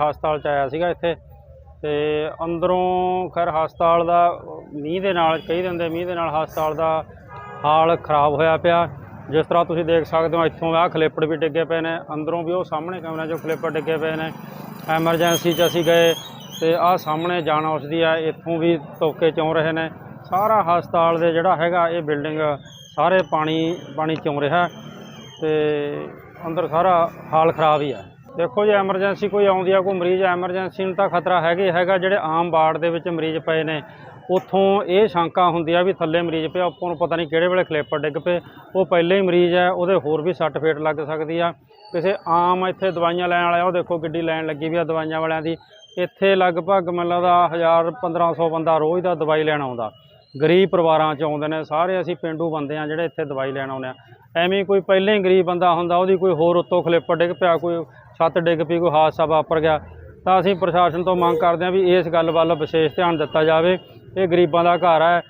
ਹਸਪਤਾਲ ਚ ਆਇਆ ਸੀਗਾ ਇੱਥੇ ਤੇ ਅੰਦਰੋਂ ਖੈਰ ਹਸਪਤਾਲ ਦਾ ਮੀਂਹ ਦੇ ਨਾਲ ਕਈ ਦਿਨ ਦੇ ਮੀਂਹ ਦੇ ਨਾਲ ਹਸਪਤਾਲ ਦਾ ਹਾਲ ਖਰਾਬ ਹੋਇਆ ਪਿਆ। ਜਿਸ ਤਰ੍ਹਾਂ ਤੁਸੀਂ ਦੇਖ ਸਕਦੇ ਹੋ, ਇੱਥੋਂ ਆਹ ਖਲੇਪੜ ਵੀ ਡਿੱਗੇ ਪਏ ਨੇ। ਅੰਦਰੋਂ ਵੀ ਉਹ ਸਾਹਮਣੇ ਕਮਰਿਆਂ 'ਚੋਂ ਖਲੇਪੜ ਡਿੱਗੇ ਪਏ ਨੇ। ਐਮਰਜੈਂਸੀ 'ਚ ਅਸੀਂ ਗਏ ਤੇ ਆਹ ਸਾਹਮਣੇ ਜਾਣ ਉਸਦੀ ਆ, ਇੱਥੋਂ ਵੀ ਤੋਕੇ ਚੋਂ ਰਹੇ ਨੇ। ਸਾਰਾ ਹਸਪਤਾਲ ਦੇ ਜਿਹੜਾ ਹੈਗਾ, ਇਹ ਬਿਲਡਿੰਗ ਸਾਰੇ ਪਾਣੀ ਪਾਣੀ ਚੋਂ ਰਿਹਾ ਤੇ ਅੰਦਰ ਸਾਰਾ ਹਾਲ ਖਰਾਬ ਹੀ ਆ। ਦੇਖੋ ਜੇ ਐਮਰਜੈਂਸੀ ਕੋਈ ਆਉਂਦੀ ਆ, ਕੋਈ ਮਰੀਜ਼ ਐਮਰਜੈਂਸੀ ਨੂੰ ਤਾਂ ਖਤਰਾ ਹੈਗੇ ਹੈਗਾ, ਜਿਹੜੇ ਆਮ ਵਾਰਡ ਦੇ ਵਿੱਚ ਮਰੀਜ਼ ਪਏ ਨੇ। ਉੱਥੋਂ ਇਹ ਸ਼ੰਕਾ ਹੁੰਦੀ ਆ ਵੀ ਥੱਲੇ ਮਰੀਜ਼ ਪਿਆ ਉੱਪਰ ਨੂੰ ਪਤਾ ਨਹੀਂ ਕਿਹੜੇ ਵੇਲੇ ਖਲੇਪਰ ਡਿੱਗ ਪਏ। ਉਹ ਪਹਿਲੇ ਹੀ ਮਰੀਜ਼ ਹੈ ਉਹਦੇ ਹੋਰ ਵੀ ਸੱਟ ਫੇਟ ਲੱਗ ਸਕਦੀ ਆ। ਕਿਸੇ ਆਮ ਇੱਥੇ ਦਵਾਈਆਂ ਲੈਣ ਵਾਲੇ ਆ ਉਹ ਦੇਖੋ ਕਿੱਡੀ ਲਾਈਨ ਲੱਗੀ ਵੀ ਆ ਦਵਾਈਆਂ ਵਾਲਿਆਂ ਦੀ। ਇੱਥੇ ਲਗਭਗ ਮੈਨੂੰ ਲੱਗਦਾ 1000 1500 ਬੰਦਾ ਰੋਜ਼ ਦਾ ਦਵਾਈ ਲੈਣ ਆਉਂਦਾ। ਗਰੀਬ ਪਰਿਵਾਰਾਂ ਚ ਆਉਂਦੇ ਨੇ, ਸਾਰੇ ਅਸੀਂ ਪਿੰਡੂ ਬੰਦੇ ਆ ਜਿਹੜੇ ਇੱਥੇ ਦਵਾਈ ਲੈਣ ਆਉਂਦੇ ਆ। ਐਵੇਂ ਕੋਈ ਪਹਿਲੇ ਹੀ ਗਰੀਬ ਬੰਦਾ ਹੁੰਦਾ, ਉਹਦੀ ਕੋਈ ਹੋਰ ਉੱਤੋਂ ਖਲੇਪਰ ਡਿੱਗ ਪਿਆ, ਕੋਈ ਛੱਤ ਡਿੱਗ ਪਈ, ਕੋਈ ਹਾਦਸਾ ਵਾਪਰ ਗਿਆ। ਤਾਂ ਅਸੀਂ ਪ੍ਰਸ਼ਾਸਨ ਤੋਂ ਮੰਗ ਕਰਦੇ ਹਾਂ ਵੀ ਇਸ ਗੱਲ ਵੱਲ ਵਿਸ਼ੇਸ਼ ਧਿਆਨ ਦਿੱਤਾ ਜਾਵੇ। ਇਹ ਗਰੀਬਾਂ ਦਾ ਘਰ ਹੈ,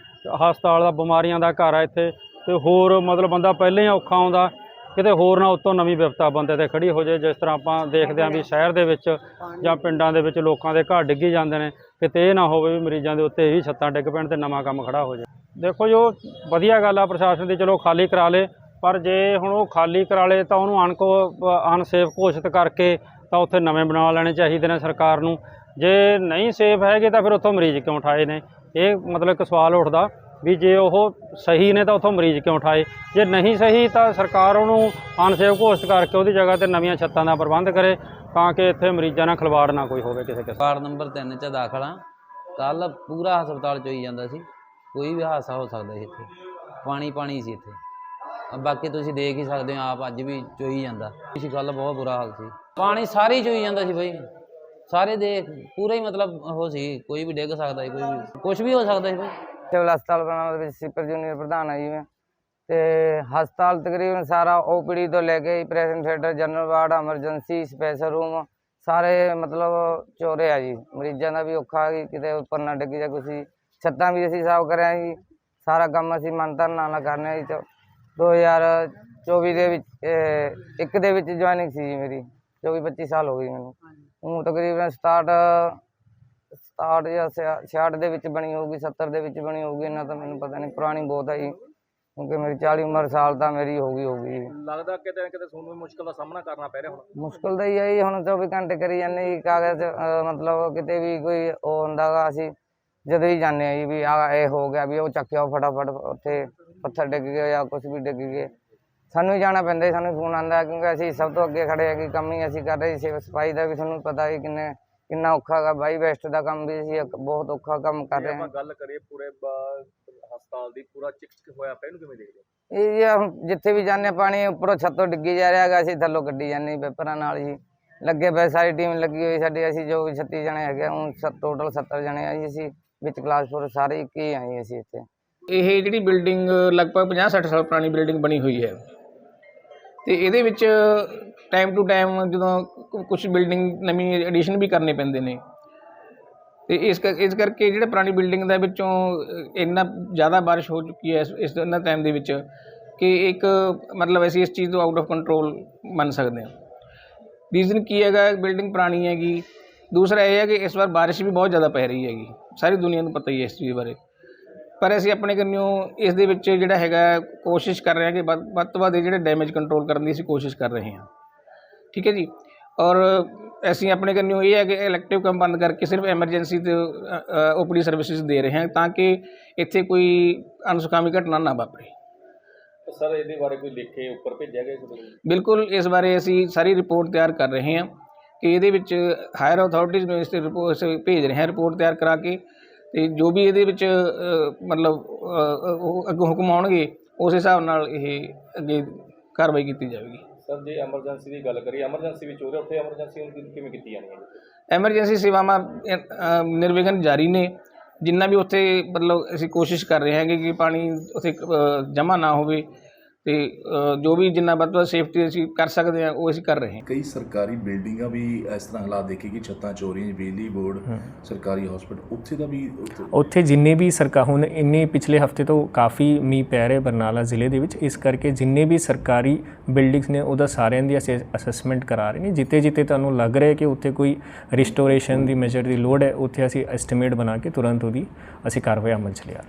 ਹਸਪਤਾਲ ਦਾ, ਬਿਮਾਰੀਆਂ ਦਾ ਘਰ ਹੈ ਇੱਥੇ। ਤੇ ਹੋਰ ਮਤਲਬ ਬੰਦਾ ਪਹਿਲਾਂ ਹੀ ਔਖਾ ਆਉਂਦਾ ਕਿਤੇ ਹੋਰ ਨਾ ਉੱਤੋਂ ਨਵੀਂ ਵਿਪਤਾ ਬੰਦੇ ਤੇ ਖੜੀ ਹੋ ਜਾਏ। ਜਿਸ ਤਰ੍ਹਾਂ ਆਪਾਂ ਦੇਖਦੇ ਹਾਂ ਵੀ ਸ਼ਹਿਰ ਦੇ ਵਿੱਚ ਜਾਂ ਪਿੰਡਾਂ ਦੇ ਵਿੱਚ ਲੋਕਾਂ ਦੇ ਘਰ ਡਿੱਗੀ ਜਾਂਦੇ ਨੇ। ਕਿਤੇ ਇਹ ਨਾ ਹੋਵੇ ਵੀ ਮਰੀਜ਼ਾਂ ਦੇ ਉੱਤੇ ਹੀ ਛੱਤਾਂ ਡਿੱਗ ਪੈਣ ਤੇ ਨਵਾਂ ਕੰਮ ਖੜਾ ਹੋ ਜਾਏ। ਦੇਖੋ ਜੋ ਵਧੀਆ ਗੱਲ ਆ ਪ੍ਰਸ਼ਾਸਨ ਦੀ, ਚਲੋ ਖਾਲੀ ਕਰਾ ਲੇ। ਪਰ ਜੇ ਹੁਣ ਉਹ ਖਾਲੀ ਕਰਾ ਲਏ ਤਾਂ ਉਹਨੂੰ ਅਨਕੋ ਅਨਸੇਫ ਘੋਸ਼ਿਤ ਕਰਕੇ ਤਾਂ ਉੱਥੇ ਨਵੇਂ ਬਣਾ ਲੈਣੇ ਚਾਹੀਦੇ ਨੇ ਸਰਕਾਰ ਨੂੰ। ਜੇ ਨਹੀਂ ਸੇਫ ਹੈਗੇ ਤਾਂ ਫਿਰ ਉੱਥੋਂ ਮਰੀਜ਼ ਕਿਉਂ ਉਠਾਏ ਨੇ? ਇਹ ਮਤਲਬ ਇੱਕ ਸਵਾਲ ਉੱਠਦਾ ਵੀ ਜੇ ਉਹ ਸਹੀ ਨੇ ਤਾਂ ਉੱਥੋਂ ਮਰੀਜ਼ ਕਿਉਂ ਉਠਾਏ? ਜੇ ਨਹੀਂ ਸਹੀ ਤਾਂ ਸਰਕਾਰ ਉਹਨੂੰ ਅਨਸੇਫ ਘੋਸ਼ਿਤ ਕਰਕੇ ਉਹਦੀ ਜਗ੍ਹਾ ਤੇ ਨਵੀਆਂ ਛੱਤਾਂ ਦਾ ਪ੍ਰਬੰਧ ਕਰੇ ਤਾਂ ਕਿ ਇੱਥੇ ਮਰੀਜ਼ਾਂ ਨਾਲ ਖਿਲਵਾੜ ਨਾ ਕੋਈ ਹੋਵੇ ਕਿਸੇ ਕਿਸਮ। ਵਾਰਡ ਨੰਬਰ 3 ਚ ਦਾਖਲ ਹਾਂ ਕੱਲ ਪੂਰਾ ਹਸਪਤਾਲ ਚੋਈ ਜਾਂਦਾ ਸੀ। ਕੋਈ ਵੀ ਹਾਦਸਾ ਹੋ ਸਕਦਾ ਸੀ ਇੱਥੇ। ਪਾਣੀ ਪਾਣੀ ਸੀ ਇੱਥੇ। ਬਾਕੀ ਤੁਸੀਂ ਦੇਖ ਹੀ ਸਕਦੇ ਹੋ, ਆਪ ਅੱਜ ਵੀ ਚੋਈ ਜਾਂਦਾ। ਇਸ ਗੱਲ ਬਹੁਤ ਬੁਰਾ ਹਾਲ ਸੀ। ਪਾਣੀ ਸਾਰੇ ਹੀ ਚੋਈ ਜਾਂਦਾ ਸੀ ਬਈ। ਸਾਰੇ ਦੇਖ, ਪੂਰਾ ਹੀ ਮਤਲਬ ਉਹ ਸੀ, ਕੋਈ ਵੀ ਡਿੱਗ ਸਕਦਾ ਸੀ, ਕੋਈ ਵੀ ਕੁਝ ਵੀ ਹੋ ਸਕਦਾ ਸੀ ਬਈ। ਸਿਵਲ ਹਸਪਤਾਲ ਬਣਾਉਣ ਦੇ ਵਿੱਚ ਸਿਪਰ ਜੂਨੀਅਰ ਪ੍ਰਧਾਨ ਆ ਜੀ ਮੈਂ ਤੇ ਹਸਪਤਾਲ ਤਕਰੀਬਨ ਸਾਰਾ ਓਪੀਡੀ ਤੋਂ ਲੈ ਕੇ operation theatre general ward, emergency, special room, ਸਾਰੇ ਮਤਲਬ ਚੋਰੇ ਆ ਜੀ। ਮਰੀਜ਼ਾਂ ਦਾ ਵੀ ਔਖਾ ਕਿ ਕਿਤੇ ਉੱਪਰ ਨਾ ਡਿੱਗ ਜਾ ਕੁਛ ਛੱਤਾਂ ਵੀ ਅਸੀਂ ਸਾਫ਼ ਕਰਿਆ ਜੀ ਸਾਰਾ ਕੰਮ ਅਸੀਂ ਮਨ ਨਾਲ ਨਾਲ ਕਰਨੇ ਆ ਜੀ। 2024 ਦੇ ਵਿੱਚ ਅਹ, ਇੱਕ ਦੇ ਵਿੱਚ ਜੁਆਇਨਿੰਗ ਸੀ ਜੀ ਮੇਰੀ 24 25 ਸਾਲ ਹੋ ਗਏ ਮੈਨੂੰ। ਹੁਣ ਤਕਰੀਬਨ ਸਟਾਰਟ 67 ਜਾਂ 66 ਦੇ ਵਿੱਚ ਬਣੀ ਹੋਊਗੀ 70 ਦੇ ਵਿੱਚ ਬਣੀ ਹੋਊਗੀ ਇਹਨਾਂ ਤਾਂ ਮੈਨੂੰ ਪਤਾ ਨਹੀਂ ਪੁਰਾਣੀ ਬਹੁਤ ਹੈ ਜੀ। ਕਿਉਂਕਿ ਮੇਰੀ 40 ਉਮਰ ਸਾਲ ਤਾਂ ਮੇਰੀ ਹੋ ਗਈ ਹੋਊਗੀ ਜੀ। ਲੱਗਦਾ ਕਿਤੇ ਨਾ ਕਿਤੇ ਤੁਹਾਨੂੰ ਵੀ ਮੁਸ਼ਕਲ ਦਾ ਸਾਹਮਣਾ ਕਰਨਾ ਪੈ ਰਿਹਾ ਹੁਣ। ਮੁਸ਼ਕਲ ਤਾਂ ਹੀ ਹੈ ਜੀ ਹੁਣ 24 ਘੰਟੇ ਕਰੀ ਜਾਂਦੇ ਜੀ ਕਾਗਜ਼ ਅਹ, ਮਤਲਬ ਕਿਤੇ ਵੀ ਕੋਈ ਉਹ ਹੁੰਦਾ ਗਾ ਅਸੀਂ ਜਦੋਂ ਹੀ ਜਾਂਦੇ ਆ ਜੀ ਵੀ ਆ ਇਹ ਹੋ ਗਿਆ ਵੀ ਉਹ ਚੱਕਿਆ ਫਟਾਫਟ ਉੱਥੇ ਪੱਥਰ ਡਿੱਗ ਗਏ ਜਾਂ ਕੁਝ ਵੀ ਡਿੱਗ ਗਏ। ਸਾਨੂੰ ਹੀ ਜਾਣਾ ਪੈਂਦਾ ਸਾਨੂੰ ਫੋਨ ਆਉਂਦਾ ਕਿਉਂਕਿ ਅਸੀਂ ਸਭ ਤੋਂ ਅੱਗੇ ਖੜੇ ਆ ਕਿ ਕੰਮ ਹੀ ਅਸੀਂ ਕਰ ਰਹੇ ਸੀ ਸੇਵਾ ਸਫ਼ਾਈ ਦਾ ਵੀ ਤੁਹਾਨੂੰ ਪਤਾ ਹੀ ਕਿੰਨੇ ਕਿੰਨਾ ਔਖਾ ਗਾ ਬਾਈ ਵੈਸਟ ਦਾ ਕੰਮ ਵੀ ਇੱਕ ਬਹੁਤ ਔਖਾ ਕੰਮ ਕਰ ਰਹੇ ਆਪਾਂ ਹਾਂ ਗੱਲ ਕਰੀਏ ਪੂਰੇ ਹਸਪਤਾਲ ਦੀ ਪੂਰਾ ਚਿਕ ਚਿਕ ਹੋਇਆ ਪਿਆ ਇਹਨੂੰ ਕਿਵੇਂ ਦੇਖਦੇ ਇਹ ਜੀ ਜਿੱਥੇ ਵੀ ਜਾਂਦੇ ਪਾਣੀ ਉੱਪਰੋਂ ਛੱਤੋਂ ਡਿੱਗੀ ਜਾ ਰਿਹਾ ਹੈਗਾ ਅਸੀਂ ਥੱਲੋਂ ਗੱਡੀ ਜਾਂਦੇ ਪੇਪਰਾਂ ਨਾਲ ਜੀ। ਲੱਗੇ ਪਏ ਸਾਰੀ ਟੀਮ ਲੱਗੀ ਹੋਈ ਸਾਡੀ ਅਸੀਂ ਜੋ ਵੀ 36 ਜਣੇ ਹੈਗੇ ਹੁਣ ਟੋਟਲ 70 ਜਣੇ ਆ ਜੀ ਅਸੀਂ। ਵਿੱਚ ਕਲਾਸ ਸਾਰੇ ਇੱਕ ਹੀ ਆਏ ਅਸੀਂ ਇੱਥੇ। ਇਹ ਜਿਹੜੀ ਬਿਲਡਿੰਗ ਲਗਭਗ 50-60 ਸਾਲ ਪੁਰਾਣੀ ਬਿਲਡਿੰਗ ਬਣੀ ਹੋਈ ਹੈ। ਤੇ ਇਹਦੇ ਵਿੱਚ ਟਾਈਮ ਟੂ ਟਾਈਮ ਜਦੋਂ ਕੁਝ ਬਿਲਡਿੰਗ ਨਵੀਂ ਐਡੀਸ਼ਨ ਵੀ ਕਰਨੇ ਪੈਂਦੇ ਨੇ। ਤੇ ਇਸ ਕਰ- ਇਸ ਕਰਕੇ ਜਿਹੜੇ ਪੁਰਾਣੀ ਬਿਲਡਿੰਗ ਦੇ ਵਿੱਚੋਂ ਇੰਨਾ ਜ਼ਿਆਦਾ ਬਾਰਿਸ਼ ਹੋ ਚੁੱਕੀ ਹੈ ਇਸ ਇਸ ਇਹਨਾਂ ਟਾਈਮ ਦੇ ਵਿੱਚ ਕਿ ਇੱਕ ਮਤਲਬ ਅਸੀਂ ਇਸ ਚੀਜ਼ ਤੋਂ ਆਊਟ ਆਫ ਕੰਟਰੋਲ ਮੰਨ ਸਕਦੇ ਹਾਂ। ਰੀਜ਼ਨ ਕੀ ਹੈਗਾ ਬਿਲਡਿੰਗ ਪੁਰਾਣੀ ਹੈਗੀ। ਦੂਸਰਾ ਇਹ ਹੈ ਕਿ ਇਸ ਵਾਰ ਬਾਰਿਸ਼ ਵੀ ਬਹੁਤ ਜ਼ਿਆਦਾ ਪੈ ਰਹੀ ਹੈਗੀ। ਸਾਰੀ ਦੁਨੀਆ ਨੂੰ ਪਤਾ ਹੀ ਹੈ ਇਸ ਚੀਜ਼ ਬਾਰੇ। ਪਰ ਅਸੀਂ ਆਪਣੇ ਕੰਨਿਓ ਇਸ ਦੇ ਵਿੱਚ ਜਿਹੜਾ ਹੈਗਾ ਕੋਸ਼ਿਸ਼ ਕਰ ਰਹੇ ਹਾਂ ਕਿ ਵੱਧ ਵੱਧ ਤੋਂ ਵੱਧ ਇਹ ਜਿਹੜੇ ਡੈਮੇਜ ਕੰਟਰੋਲ ਕਰਨ ਦੀ ਅਸੀਂ ਕੋਸ਼ਿਸ਼ ਕਰ ਰਹੇ ਹਾਂ। ਠੀਕ ਹੈ ਜੀ? ਔਰ ਅਸੀਂ ਆਪਣੇ ਕੰਨਿਓ ਇਹ ਹੈ ਕਿ ਇਲੈਕਟਿਵ ਕੰਮ ਬੰਦ ਕਰਕੇ ਸਿਰਫ ਐਮਰਜੈਂਸੀ ਤੇ ਓਪੀਡੀ ਸਰਵਿਸਿਜ਼ ਦੇ ਰਹੇ ਹਾਂ ਤਾਂ ਕਿ ਇੱਥੇ ਕੋਈ ਅਨਸੁਖਾਵੀ ਘਟਨਾ ਨਾ ਵਾਪਰੇ। ਸਰ ਇਹਦੇ ਬਾਰੇ ਕੋਈ ਲਿਖ ਕੇ ਉੱਪਰ ਭੇਜਿਆ ਗਿਆ ਬਿਲਕੁਲ ਇਸ ਬਾਰੇ ਅਸੀਂ ਸਾਰੀ ਰਿਪੋਰਟ ਤਿਆਰ ਕਰ ਰਹੇ ਹਾਂ। ਕਿ ਇਹਦੇ ਵਿੱਚ ਹਾਇਰ ਅਥਾਰਟੀਜ਼ ਨੂੰ ਇਸ ਤੇ ਰਿਪੋਰਟ ਭੇਜ ਰਹੇ ਹਾਂ ਰਿਪੋਰਟ ਤਿਆਰ ਕਰਾ ਕੇ ਤੇ ਜੋ ਵੀ ਇਹਦੇ ਵਿੱਚ ਮਤਲਬ ਉਹ ਅੱਗੋਂ ਹੁਕਮ ਆਉਣਗੇ ਉਸ ਹਿਸਾਬ ਨਾਲ ਇਹ ਅੱਗੇ ਕਾਰਵਾਈ ਕੀਤੀ ਜਾਵੇਗੀ। ਸਰ ਜੇ ਐਮਰਜੈਂਸੀ ਦੀ ਗੱਲ ਕਰੀਏ ਐਮਰਜੈਂਸੀ ਵਿੱਚ ਰਿਹਾ ਉੱਥੇ ਐਮਰਜੈਂਸੀ ਕਿਵੇਂ ਕੀਤੀ ਜਾਣੀ ਹੈ? ਐਮਰਜੈਂਸੀ ਸੇਵਾਵਾਂ ਨਿਰਵਿਘਨ ਜਾਰੀ ਨੇ। ਜਿੰਨਾ ਵੀ ਉੱਥੇ ਮਤਲਬ ਅਸੀਂ ਕੋਸ਼ਿਸ਼ ਕਰ ਰਹੇ ਹਾਂ ਕਿ ਪਾਣੀ ਉੱਥੇ ਜਮ੍ਹਾਂ ਨਾ ਹੋਵੇ ਤੇ ਜੋ ਵੀ ਜਿੰਨਾ ਵੱਧ ਤੋਂ ਸੇਫਟੀ ਅਸੀਂ ਕਰ ਸਕਦੇ ਹਾਂ ਉਹ ਅਸੀਂ ਕਰ ਰਹੇ ਹਾਂ। ਕਈ ਸਰਕਾਰੀ ਬਿਲਡਿੰਗਾਂ ਵੀ ਇਸ ਤਰ੍ਹਾਂ ਹਾਲਾਤ ਦੇਖੇ ਕਿ ਛੱਤਾਂ ਚੋਰੀਆਂ ਬਿਜਲੀ ਬੋਰਡ ਸਰਕਾਰੀ ਹਸਪੀਟਲ ਉੱਥੇ ਦਾ ਵੀ ਉੱਥੇ ਜਿੰਨੇ ਵੀ ਸਰਕਾਰ ਹੁਣ ਇੰਨੇ ਪਿਛਲੇ ਹਫ਼ਤੇ ਤੋਂ ਕਾਫੀ ਮੀਂਹ ਪੈ ਰਿਹਾ ਬਰਨਾਲਾ ਜ਼ਿਲ੍ਹੇ ਦੇ ਵਿੱਚ ਇਸ ਕਰਕੇ ਜਿੰਨੇ ਵੀ ਸਰਕਾਰੀ ਬਿਲਡਿੰਗਸ ਨੇ ਉਹਦਾ ਸਾਰਿਆਂ ਦੀ ਅਸੀਂ ਅਸੈਸਮੈਂਟ ਕਰਾ ਰਹੇ ਨੇ। ਜਿੱਤੇ ਜਿੱਤੇ ਤੁਹਾਨੂੰ ਲੱਗ ਰਿਹਾ ਕਿ ਉੱਥੇ ਕੋਈ ਰਿਸਟੋਰੇਸ਼ਨ ਦੀ ਮੈਜਰ ਦੀ ਲੋੜ ਹੈ ਉੱਥੇ ਅਸੀਂ ਐਸਟੀਮੇਟ ਬਣਾ ਕੇ ਤੁਰੰਤ ਉਹਦੀ ਅਸੀਂ ਕਾਰਵਾਈ ਅਮਲ ਚ ਲਿਆ।